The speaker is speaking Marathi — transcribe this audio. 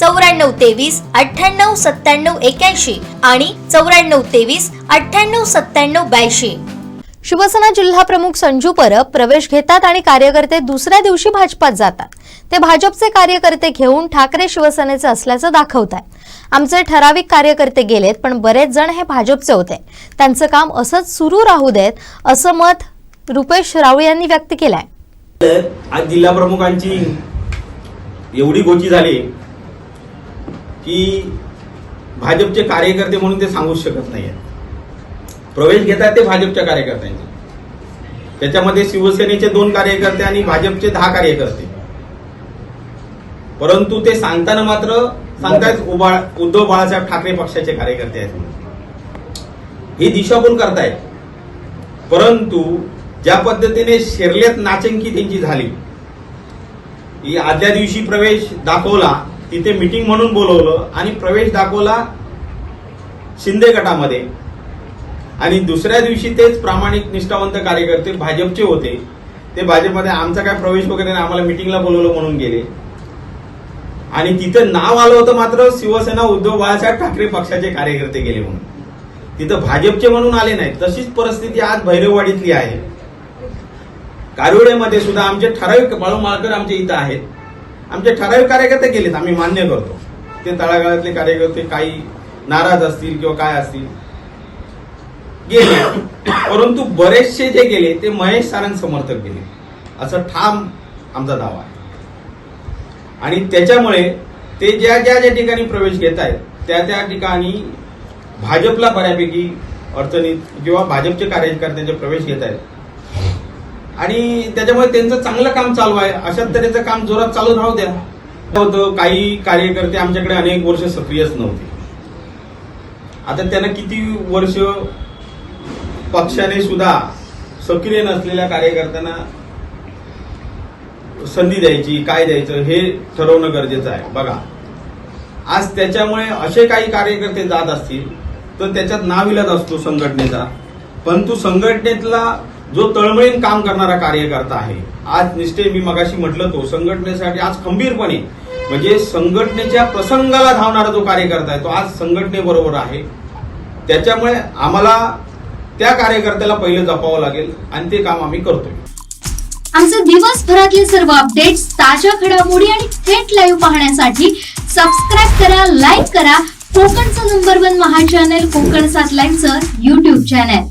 चौऱ्याण्णव तेवीस अठ्ठ्याण्णव सत्त्याण्णव एक्याऐंशी आणि चौऱ्याण्णव तेवीस अठ्ठ्याण्णव सत्त्याण्णव ब्याऐंशी. शिवसेना जिल्हा प्रमुख संजू परब प्रवेश घेतात आणि कार्यकर्ते दुसऱ्या दिवशी भाजपात जातात. ते भाजपचे कार्यकर्ते घेऊन ठाकरे शिवसेनेचे असल्याचं दाखवत आहेत आमचे ठराविक कार्यकर्ते गेलेत पण बरेच जण हे भाजपचे होते. त्यांचं काम असंच सुरू राहू देत असं मत रुपेश राऊळ यांनी व्यक्त केलंय. आज जिल्हा प्रमुखांची एवढी गोची झाली की भाजपचे कार्यकर्ते म्हणून ते सांगूच शकत नाही प्रवेश घेतात ते भाजपच्या कार्यकर्त्यांचे. त्याच्यामध्ये शिवसेनेचे दोन कार्यकर्ते आणि भाजपचे दहा कार्यकर्ते. परंतु ते सांगताना मात्र सांगतायत उबाळ उद्धव बाळासाहेब ठाकरे पक्षाचे कार्यकर्ते आहेत ही दिशाभूल करतायत. परंतु ज्या पद्धतीने शिरलेत नाचंकी त्यांची झाली आदल्या दिवशी प्रवेश दाखवला तिथे मीटिंग म्हणून बोलवलं आणि प्रवेश दाखवला शिंदे गटामध्ये. आणि दुसऱ्या दिवशी तेच प्रामाणिक निष्ठावंत कार्यकर्ते भाजपचे होते. ते भाजपमध्ये आमचा काय प्रवेश वगैरे नाही आम्हाला मिटिंगला बोलवलं म्हणून गेले. आणि तिथं नाव आलं होतं मात्र शिवसेना उद्धव बाळासाहेब ठाकरे पक्षाचे कार्यकर्ते गेले म्हणून. तिथं भाजपचे म्हणून आले नाही तशीच परिस्थिती आज भैरववाडीतली आहे. कारविडेमध्ये सुद्धा आमचे ठराविक बाळू माळकर आमचे इथं आहेत. आमचे ठराविक कार्यकर्ते गेलेत आम्ही मान्य करतो. ते तळागाळातले कार्यकर्ते काही नाराज असतील किंवा काय असतील. गेले. परंतु बरेचसे जे गेले ते महेश सारंग समर्थक गेले. असं ठाम आमचा दावा आहे. आणि त्याच्यामुळे ते ज्या ज्या ज्या ठिकाणी प्रवेश घेत आहेत त्या त्या ठिकाणी भाजपला बऱ्यापैकी अडचणीत किंवा भाजपचे कार्यकर्त्यांचे प्रवेश घेत आहेत आणि त्याच्यामुळे त्यांचं चांगलं काम चालू आहे. अशा तऱ्हेचं काम जोरात चालू राहू द्या. होतं काही कार्यकर्ते आमच्याकडे अनेक वर्ष सक्रियच नव्हते. आता त्यांना किती वर्ष पक्षाने सुद्धा सक्रिय नसलेल्या कार्यकर्त्यांना संधी द्यायची काय द्यायचं हे ठरवणं गरजेचं आहे. बघा. आज त्याच्यामुळे असे काही कार्यकर्ते जात असतील तर त्याच्यात नाविलाज असतो संघटनेचा. परंतु संघटनेतला जो तळमळीन काम करणारा कार्यकर्ता आहे. आज निश्चय मी मगाशी म्हटलं तो संघटनेसाठी आज खंबीरपणे म्हणजे संघटनेच्या प्रसंगाला धावणारा जो कार्यकर्ता आहे तो आज संघटनेबरोबर आहे. त्याच्यामुळे आम्हाला त्या कार्यकर्त्याला पहिलं जपावं लागेल आणि ते काम आम्ही करतोय. आमचे दिवसभरातले सर्व अपडेट्स ताज्या घडामोडी आणि थेट लाईव्ह पाहण्यासाठी सबस्क्राईब करा लाईक करा. कोकणचं नंबर वन महा चॅनल कोकण सात लाईनचं युट्यूब चॅनल